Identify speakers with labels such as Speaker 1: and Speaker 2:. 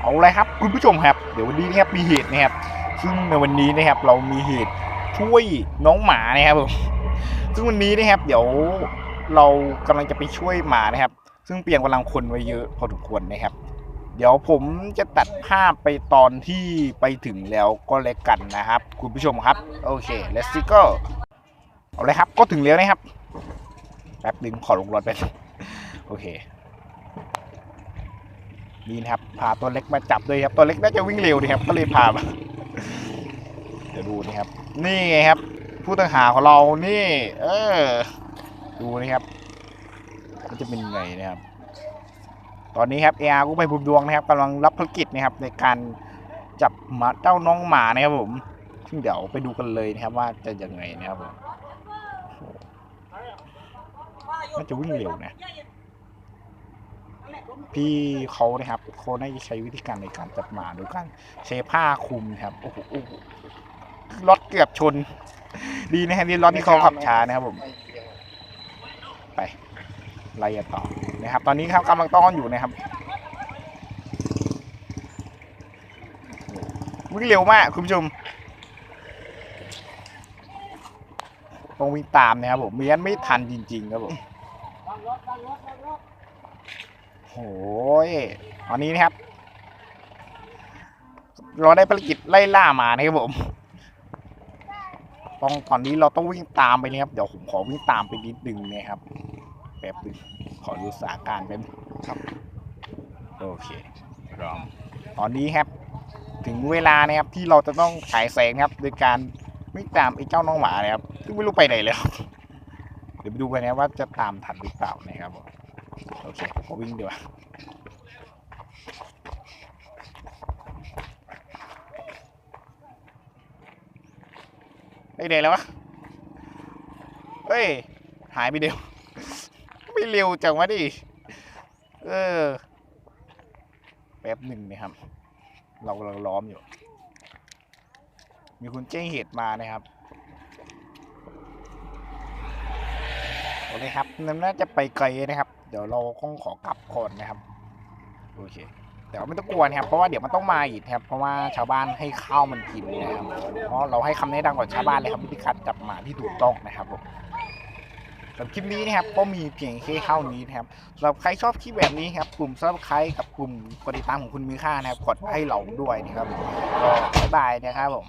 Speaker 1: เอาเลยครับคุณผู้ชมครับเดี๋ยววันนี้นะครับมีเหตุนะครับซึ่งในวันนี้นะครับเรามีเหตุช่วยน้องหมานะครับผมซึ่งวันนี้นะครับ เดี๋ยวเรากำลังจะไปช่วยหมานะครับ ซึ่งเปลี่ยงกำลังคนไว้เยอะพอสมควรนะครับ เดี๋ยวผมจะตัดภาพไปตอนที่ไปถึงแล้วก็แล้วกันนะครับ คุณผู้ชมครับโอเค let's go เอาเลยครับก็ถึงแล้วนะครับแป๊บนึงขอลงรถไปโอเค นี่นะครับพาตัวเล็กมาจับด้วยครับ ตัวเล็กน่าจะวิ่งเร็วดีครับ ก็เลยพามาเดี๋ยวดูนะครับ นี่ไงครับ ผู้ต้องหาของเรานี่ เออ ดูนะครับมันจะเป็นไงนะครับ ตอนนี้ครับเออาร์กู้ภัยภูมิดวงนะครับกำลังรับภารกิจนะครับ ในการจับหมาเจ้าน้องหมานะครับผมซึ่งเดี๋ยวไปดูกันเลยนะครับว่าจะยังไงนะครับผมน่าจะวิ่งเร็วนะ พี่เขานะครับเขาน่าจะใช้วิธีการในการจับหมาโดยการใช้ผ้าคลุมนะครับโอ้โหรถเกือบชน ดีนะฮะนี่รถที่เขาขับช้านะครับผม ไปไล่ต่อนะครับ ตอนนี้ครับกำลังต้อนอยู่นะครับวิ่งเร็วมากคุณผู้ชมต้องวิ่งตามนะครับผมไม่งั้นไม่ทันจริงๆครับผม โอ้ยตอนนี้นะครับ เราได้ภารกิจไล่ล่ามานะครับผมต้องตอนนี้เราต้องวิ่งตามไปนะครับ เดี๋ยวผมขอวิ่งตามไปนิดนึงนะครับ แป๊บนึงขอดูสถานการณ์เป็นงครับ โอเคพร้อมตอนนี้ครับ ถึงเวลานะครับที่เราจะต้องฉายแสงครับ โดยการวิ่งตามไอ้เจ้าน้องหมานะครับซึ่งไม่รู้ไปไหนแล้ว เดี๋ยวไปดูกันนะว่าจะตามทันหรือเปล่านะครับผม โอเคขอวิ่งดีกว่าไอ้เดนแล้ววะ เฮ้ย หายไปเดียว ไม่เร็วจังวะดิ เออ แป๊บหนึ่งนะครับ เรากำลังล้อมอยู่ มีคนแจ้งเหตุมานะครับ โอเคครับนนน่าจะไปไกลนะครับ เดี๋ยวเราคงขอกลับก่อนนะครับ โอเคแต่ว่าไม่ต้องกลัวนะครับเพราะว่าเดี๋ยวมันต้องมาอีกครับเพราะว่าชาวบ้านให้ข้าวมันกินนะครับเพราะเราให้คำแนะนำกับชาวบ้านเลยครับวิธีการจับหมาที่ถูกต้องนะครับผมสำหรับคลิปนี้นะครับก็มีเพียงแค่เท่านี้นะครับสำหรับใครชอบคลิปแบบนี้ครับกลุ่มซับสไครต์กับกลุ่มกดติดตามของคุณมีค่านะครับกดให้เราด้วยนะครับก็บายบายนะครับผม